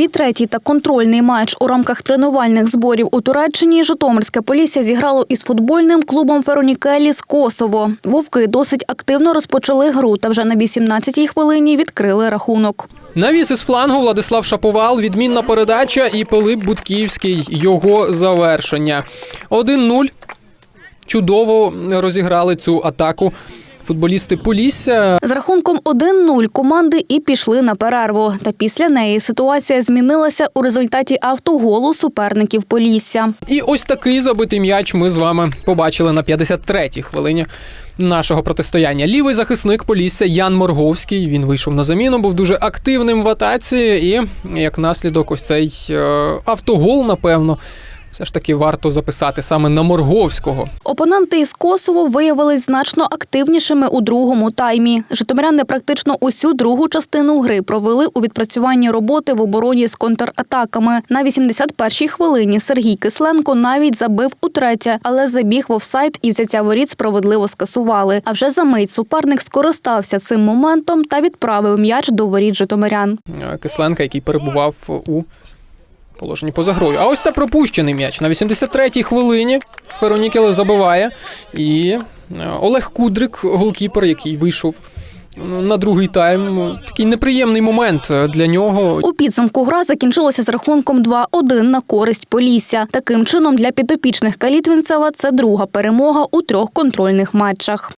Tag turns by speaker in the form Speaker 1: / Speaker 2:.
Speaker 1: Свій третій та контрольний матч у рамках тренувальних зборів у Туреччині Житомирське Полісся зіграло із футбольним клубом Феронікелі з Косово. Вовки досить активно розпочали гру та вже на 18-й хвилині відкрили рахунок.
Speaker 2: Навіс із флангу Владислав Шаповал, відмінна передача і Пилип Будківський. Його завершення. 1-0. Чудово розіграли цю атаку. Футболісти Полісся.
Speaker 1: З рахунком 1-0 команди і пішли на перерву. Та після неї ситуація змінилася у результаті автоголу суперників Полісся.
Speaker 2: І ось такий забитий м'яч ми з вами побачили на 53-й хвилині нашого протистояння. Лівий захисник Полісся Ян Морговський. Він вийшов на заміну, був дуже активним в атаці, і як наслідок, ось цей е, автогол, напевно, все ж таки варто записати саме на Морговського.
Speaker 1: Опоненти із Косово виявились значно активнішими у другому таймі. Житомиряни практично усю другу частину гри провели у відпрацюванні роботи в обороні з контратаками. На 81-й хвилині Сергій Кисленко навіть забив утретє, але забіг в офсайд і взяття воріт справедливо скасували. А вже за мить суперник скористався цим моментом та відправив м'яч до воріт Житомирян.
Speaker 2: Кисленка, який перебував у положенні поза грою. А ось це пропущений м'яч. На 83-й хвилині Феронікеле забиває. І е, Олег Кудрик, голкіпер, який вийшов е, на другий тайм. Такий неприємний момент е, для нього.
Speaker 1: У підсумку гра закінчилася з рахунком 2-1 на користь Полісся. Таким чином для підопічних Калітвінцева це друга перемога у трьох контрольних матчах.